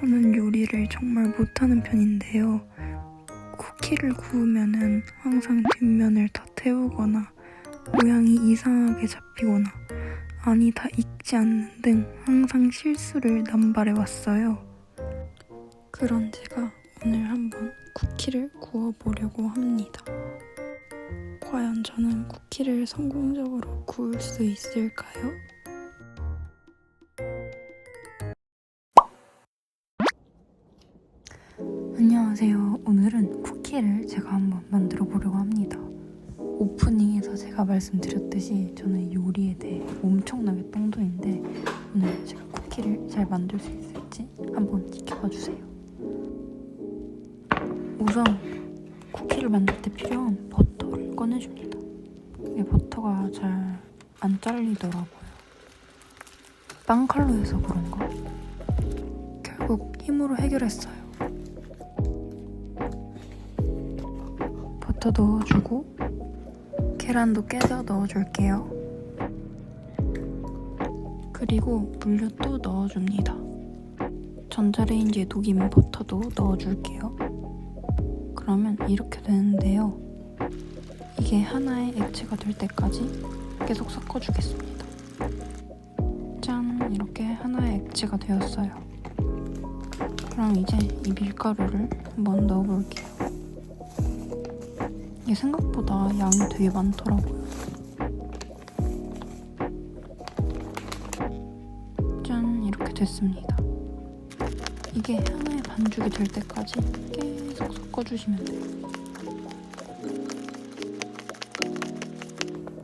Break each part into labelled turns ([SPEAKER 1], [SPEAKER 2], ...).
[SPEAKER 1] 저는 요리를 정말 못하는 편인데요. 쿠키를 구우면은 항상 뒷면을 다 태우거나 모양이 이상하게 잡히거나 아니 다 익지 않는 등 항상 실수를 남발해 왔어요. 그런 제가 오늘 한번 쿠키를 구워보려고 합니다. 과연 저는 쿠키를 성공적으로 구울 수 있을까요? 안녕하세요. 오늘은 쿠키를 제가 한번 만들어 보려고 합니다. 오프닝에서 제가 말씀드렸듯이 저는 요리에 대해 엄청나게 똥돈인데 오늘 제가 쿠키를 잘 만들 수 있을지 한번 지켜봐 주세요. 우선 쿠키를 만들 때 필요한 버터를 꺼내줍니다. 이 버터가 잘 안 잘리더라고요. 빵 칼로에서 그런가? 결국 힘으로 해결했어요. 버터 넣어주고 계란도 깨서 넣어줄게요. 그리고 물엿 또 넣어줍니다. 전자레인지에 녹이면 버터도 넣어줄게요. 그러면 이렇게 되는데요. 이게 하나의 액체가 될 때까지 계속 섞어주겠습니다. 짠! 이렇게 하나의 액체가 되었어요. 그럼 이제 이 밀가루를 한번 넣어볼게요. 이게 생각보다 양이 되게 많더라고요. 짠! 이렇게 됐습니다. 이게 하나의 반죽이 될 때까지 계속 섞어주시면 돼요.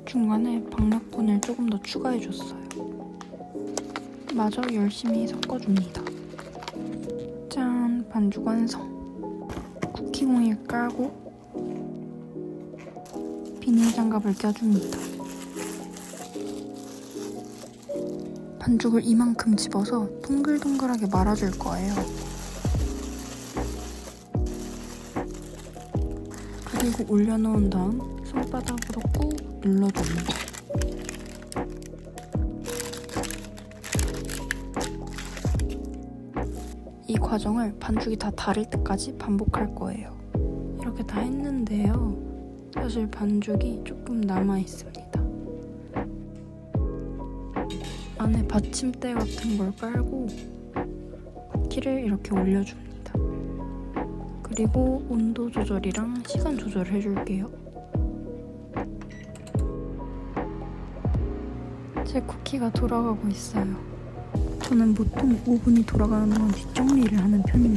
[SPEAKER 1] 중간에 박력분을 조금 더 추가해줬어요. 마저 열심히 섞어줍니다. 짠! 반죽 완성! 쿠키 공일 깔고 비닐 장갑을 껴줍니다. 반죽을 이만큼 집어서 동글동글하게 말아줄 거예요. 그리고 올려놓은 다음 손바닥으로 꾹 눌러줍니다. 이 과정을 반죽이 다 닳을 때까지 반복할 거예요. 이렇게 다 했는데요. 사실 반죽이 조금 남아 있습니다. 안에 받침대 같은 걸 깔고 쿠키를 이렇게 올려줍니다. 그리고 온도 조절이랑 시간 조절을 해줄게요. 제 쿠키가 돌아가고 있어요. 저는 보통 오븐이 돌아가는 동안 뒷정리를 하는 편입니다.